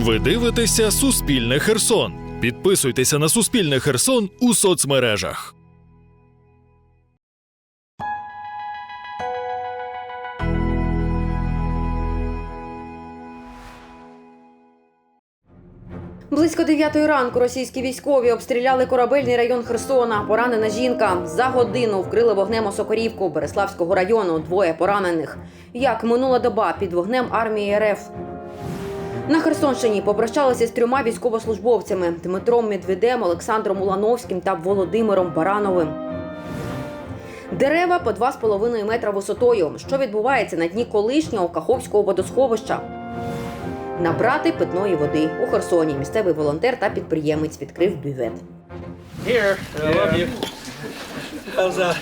Ви дивитеся Суспільне Херсон. Підписуйтеся на Суспільне Херсон у соцмережах. Близько 9 ранку російські військові обстріляли корабельний район Херсона. Поранена жінка. За годину вкрили вогнем Осокорівку Береславського району. Двоє поранених. Як минула доба під вогнем армії РФ. На Херсонщині попрощалися з трьома військовослужбовцями Дмитром Медведем, Олександром Улановським та Володимиром Барановим. Дерева по 2,5 метра висотою. Що відбувається на дні колишнього Каховського водосховища? Набрати питної води у Херсоні. Місцевий волонтер та підприємець відкрив бювет. Here, I love you. How's that?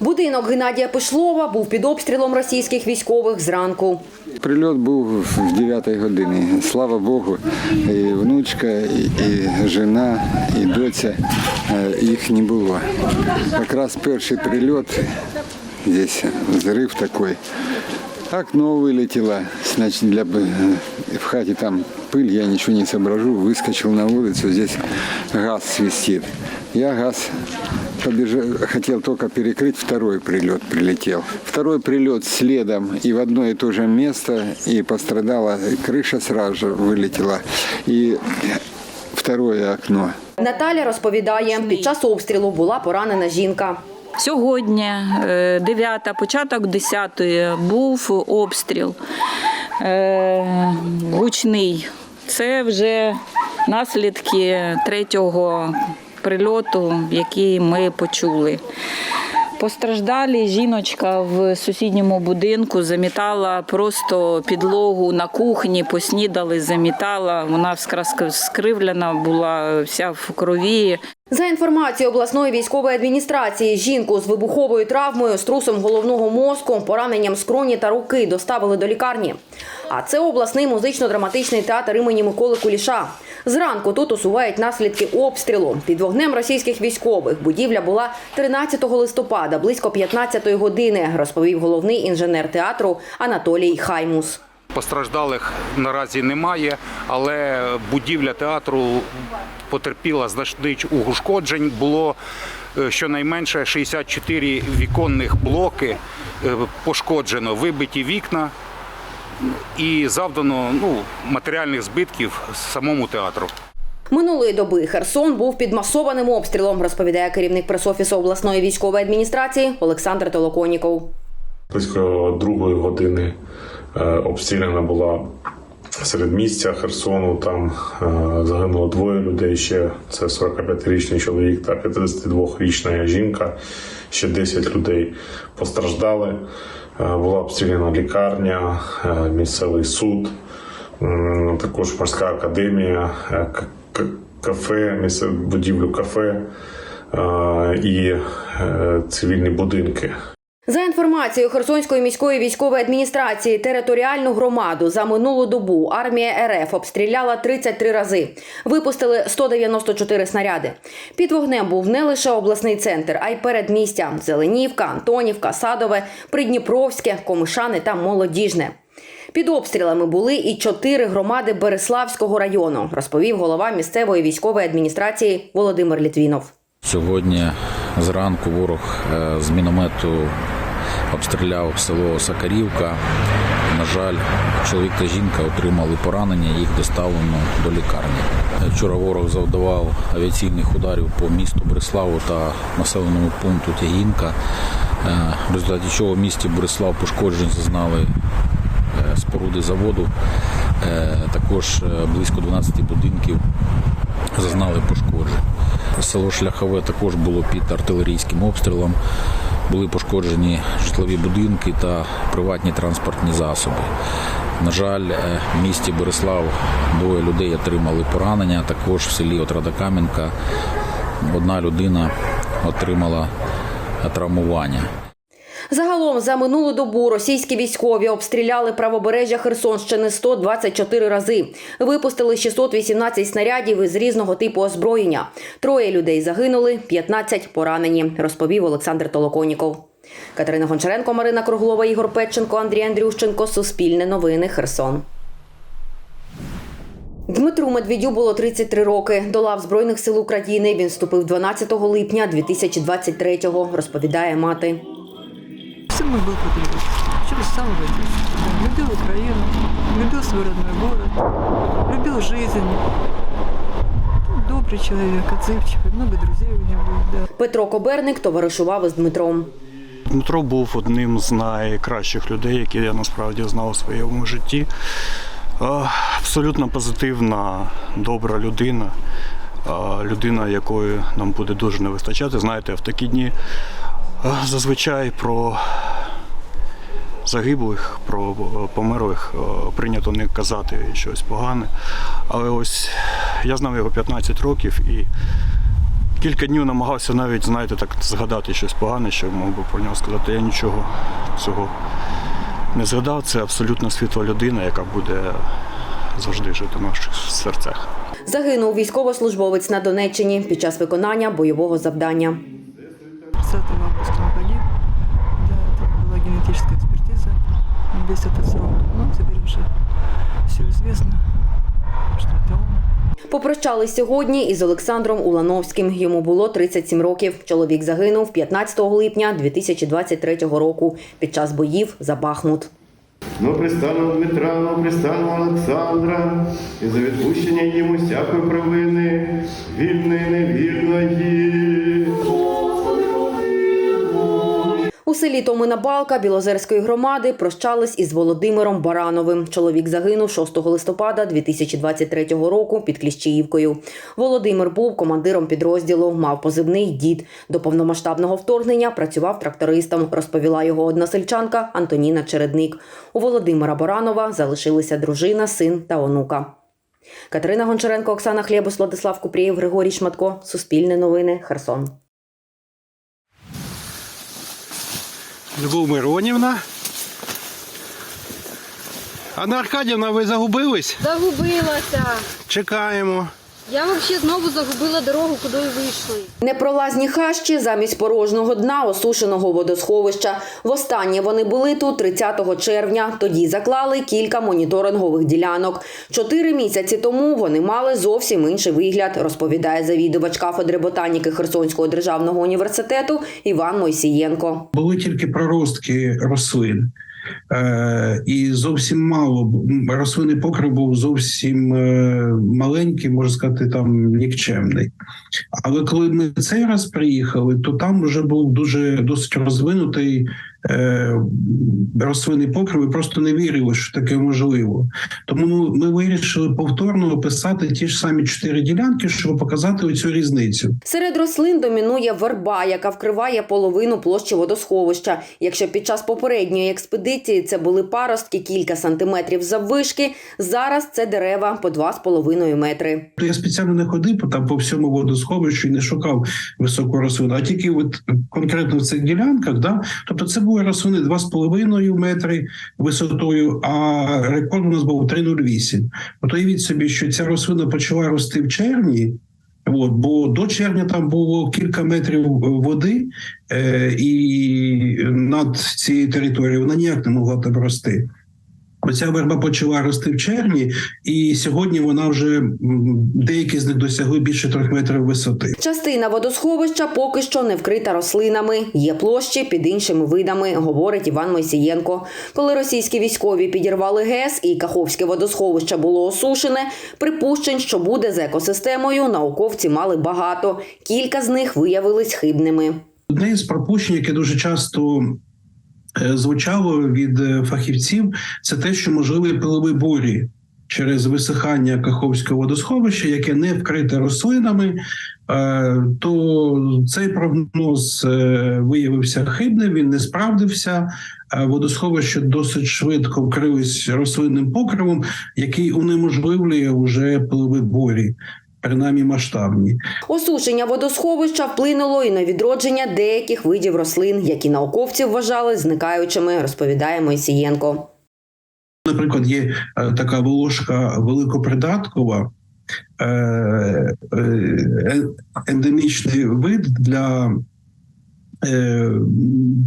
Будинок Геннадія Пишлова був під обстрілом російських військових зранку. Прильот був в 9 годині. Слава Богу, і внучка, і, і жена, і доця е, їх не було. Якраз перший прильот, здесь взрыв такой. Окно вылетело, значит, для, б- в хате там пыль, я ничего не соображу, выскочил на улицу, здесь газ свистит. Я газ побежал, хотел только перекрыть, второй прилет прилетел. Второй прилет следом и в одно и то же место, и пострадала крыша сразу же вылетела, и второе окно. Наталя розповідає, під час обстрілу була поранена жінка. Сьогодні, 9, початок 10 був обстріл е, гучний. Це вже наслідки третього прильоту, який ми почули. Постраждалі жіночка в сусідньому будинку замітала просто підлогу на кухні, поснідали, замітала. Вона скривлена була вся в крові. За інформацією обласної військової адміністрації, жінку з вибуховою травмою, струсом головного мозку, пораненням скроні та руки доставили до лікарні. А це обласний музично-драматичний театр імені Миколи Куліша. Зранку тут усувають наслідки обстрілу. Під вогнем російських військових будівля була 13 листопада, близько 15 години, розповів головний інженер театру Анатолій Хаймус. Постраждалих наразі немає, але будівля театру потерпіла значних ушкоджень. Було е, щонайменше 64 віконних блоки е, пошкоджено, вибиті вікна і завдано ну, матеріальних збитків самому театру. Минулої доби Херсон був під масованим обстрілом, розповідає керівник пресофісу обласної військової адміністрації Олександр Толоконіков. Близько другої години обстріляна була середмістя Херсону. Там е, загинуло двоє людей. Ще це 45-річний чоловік та 52-річна жінка. Ще 10 людей постраждали. Е, Була обстріляна лікарня, е, місцевий суд, також морська академія, е, кафе, місцеву будівлю кафе е, і е, цивільні будинки. За інформацією Херсонської міської військової адміністрації, територіальну громаду за минулу добу армія РФ обстріляла 33 рази. Випустили 194 снаряди. Під вогнем був не лише обласний центр, а й передмістя Зеленівка, Антонівка, Садове, Придніпровське, Комишани та Молодіжне. Під обстрілами були і чотири громади Береславського району, розповів голова місцевої військової адміністрації Володимир Літвінов. Сьогодні зранку ворог е, з міномету обстріляв село Сакарівка. На жаль, чоловік та жінка отримали поранення, їх доставлено до лікарні. Вчора ворог завдавав авіаційних ударів по місту Бреславу та населеному пункту Тягінка, е, в результаті чого в місті Бреслав пошкоджень зазнали е, споруди заводу. Е, Також близько 12 будинків зазнали пошкоджень. Село Шляхове також було під артилерійським обстрілом. Були пошкоджені житлові будинки та приватні транспортні засоби. На жаль, е, в місті Борислав двоє людей отримали поранення. Також в селі Отрада Кам'янка одна людина отримала травмування. Загалом за минулу добу російські військові обстріляли правобережжя Херсонщини 124 рази. Випустили 618 снарядів із різного типу озброєння. Троє людей загинули, 15 поранені, розповів Олександр Толоконіков. Катерина Гончаренко, Марина Круглова, Ігор Петченко, Андрій Андрющенко. Суспільне новини. Херсон. Дмитру Медведю було 33 роки. До лав Збройних сил України він вступив 12 липня 2023-го, розповідає мати Сын мой был патриот. Через самого детства. Да, Любил Украину, любил свой родной город, любил жизнь. Ну, Добрый человек, отзывчивый, много друзей у него было, да. Петро Коберник товаришував із Дмитром. Дмитро був одним з найкращих людей, які я насправді знав у своєму житті. Е, Абсолютно позитивна, добра людина. Е, Людина, якої нам буде дуже не вистачати. Знаєте, в такі дні е, зазвичай про загиблих, про е, померлих е, прийнято не казати щось погане. Але ось я знав його 15 років і Кілька днів намагався навіть, знаєте, так згадати щось погане, що мог би про нього сказати. Я нічого цього не згадав. Це абсолютно світла людина, яка буде завжди жити в наших серцях. Загинув військовослужбовець на Донеччині під час виконання бойового завдання. Весь этот срок. Ну, теперь уже все известно, что это он. Попрощались сьогодні із Олександром Улановським. Йому було 37 років. Чоловік загинув 15 липня 2023 року під час боїв за Бахмут. Но пристану Дмитра, но пристану Олександра, і за відпущення йому всякої провини, вільної, невільної. У селі Томина Балка Білозерської громади прощались із Володимиром Барановим. Чоловік загинув 6 листопада 2023 року під Кліщіївкою. Володимир був командиром підрозділу, мав позивний дід. До повномасштабного вторгнення працював трактористом, розповіла його односельчанка Антоніна Чередник. У Володимира Баранова залишилися дружина, син та онука. Катерина Гончаренко, Оксана Хлєбус, Владислав Купрієв, Григорій Шматко. Суспільне новини. Херсон. Любов Миронівна. Анна Аркадівна, ви загубились? Загубилася. Чекаємо. Я взагалі знову загубила дорогу, куди вийшли. Непролазні хащі замість порожнього дна осушеного водосховища. Востаннє вони були тут 30 червня. Тоді заклали кілька моніторингових ділянок. Чотири місяці тому вони мали зовсім інший вигляд, розповідає завідувач кафедри ботаніки Херсонського державного університету Іван Мойсієнко. були тільки проростки рослин. Е, і зовсім мало рослинний покрив був зовсім е, маленький, можна сказати, там нікчемний. Але коли ми цей раз приїхали, то там вже був дуже досить розвинутий е, рослинний покрив. і Просто не вірили, що таке можливо. Тому ми, вирішили повторно описати ті ж самі чотири ділянки, щоб показати оцю різницю. Серед рослин домінує верба, яка вкриває половину площі водосховища. Якщо під час попередньої експедиції це були паростки кілька сантиметрів заввишки, зараз це дерева по 2,5 метри. Я спеціально не ходив там по всьому водосховищу і не шукав високу рослину, а тільки от конкретно в цих ділянках, да, тобто це були рослини 2,5 метри висотою, а рекорд у нас був 3,08. От уявіть собі, що ця рослина почала рости в червні. От, бо до червня там було кілька метрів води, е, і над цією територією вона ніяк не могла там рости. Оця верба почала рости в червні, і сьогодні вона вже деякі з них досягли більше трьох метрів висоти. Частина водосховища поки що не вкрита рослинами. Є площі під іншими видами, говорить Іван Мойсієнко. Коли російські військові підірвали ГЕС і Каховське водосховище було осушене, припущень, що буде з екосистемою, науковці мали багато. Кілька з них виявились хибними. Одне з пропущень, яке дуже часто звучало від е, фахівців, це те, що можливі пилові бурі через висихання Каховського водосховища, яке не вкрите рослинами. е, То цей прогноз е, виявився хибним, він не справдився. Е, Водосховище досить швидко вкрились рослинним покривом, який унеможливлює вже пилові бурі, принаймні масштабні. Осушення водосховища вплинуло і на відродження деяких видів рослин, які науковці вважали зникаючими, розповідає Мойсієнко. Наприклад, є е, така волошка великопридаткова, е, е, ендемічний вид для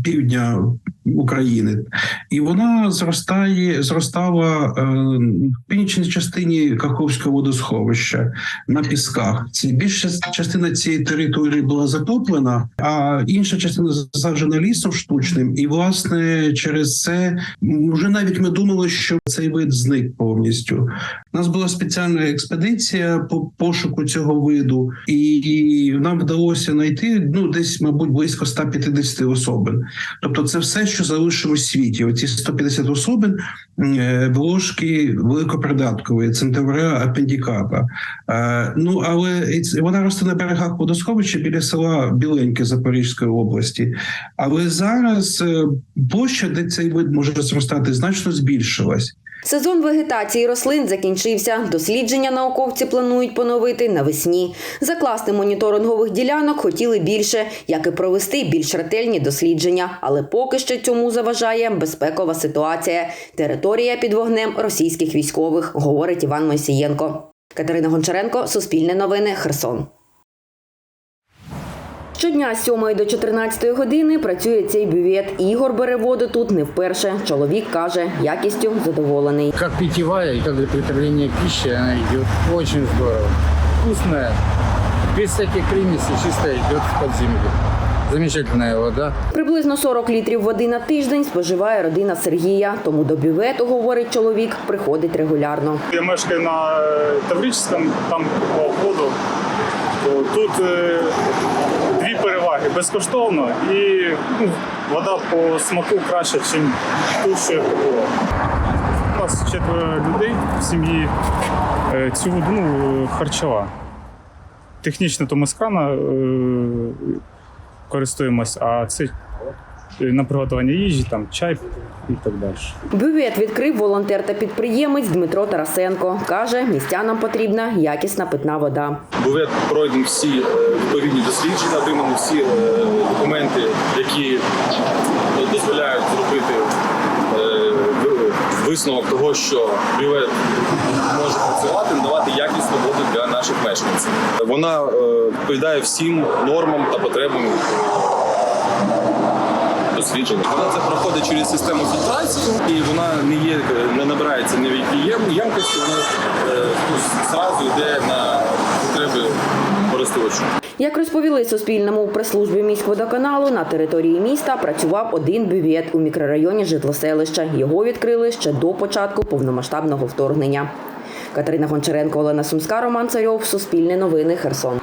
півдня України, і вона зростає, зростала е, в північній частині Каховського водосховища на пісках. Ці більша частина цієї території була затоплена, а інша частина засаджена лісом штучним. І власне через це вже навіть ми думали, що цей вид зник повністю. У нас була спеціальна експедиція по пошуку цього виду, і нам вдалося знайти ну десь, мабуть, близько 150 особин. Тобто, це все, що залишилось у світі. Оці 150 особин е, волошки великопридаткової, центавра апендіката. Е, Ну але вона росте на берегах водосховища біля села Біленьке Запорізької області. Але зараз е, площа, де цей вид може зростати, значно збільшилась. Сезон вегетації рослин закінчився. Дослідження науковці планують поновити навесні. Закласти моніторингових ділянок хотіли більше, як і провести більш ретельні дослідження. Але поки що цьому заважає безпекова ситуація. Територія під вогнем російських військових, говорить Іван Мойсієнко. Катерина Гончаренко, Суспільне новини, Херсон. Щодня з 7 до 14 години працює цей бювет. Ігор бере воду тут не вперше. Чоловік каже, якістю задоволений. Как питьевая и как для приготовления пищи она идет очень здорово. Вкусная, без всяких примесей, чисто идет под землю. Замечательная вода. Приблизно 40 літрів води на тиждень споживає родина Сергія. Тому до бювету, говорить чоловік, приходить регулярно. Я мешкаю на е, Таврическому, там по воду. Тут е, безкоштовно і ну, вода по смаку краще, ніж ту, що було. У нас четверо людей в сім'ї. Е, Цю воду ну, харчова. Технічно то ми з е, користуємось, а це е, на приготування їжі, там чай і так далі. Бювет відкрив волонтер та підприємець Дмитро Тарасенко. Каже, містянам потрібна якісна питна вода. Бувет пройдені всі е, відповідні дослідження, отримані всі е, документи, які дозволяють зробити е, висновок того, що бювет може працювати, надавати якісну воду для наших мешканців. Вона е, відповідає всім нормам та потребам дослідження. Вона це проходить через систему фільтрації, і вона не є не набирається ні в якій ємкості, вона е, ну, зразу йде на потреби користувачу. Як розповіли Суспільному прес-службі міськводоканалу, на території міста працював один бювет у мікрорайоні житлоселища. Його відкрили ще до початку повномасштабного вторгнення. Катерина Гончаренко, Олена Сумська, Роман Царьов, Суспільне новини, Херсон.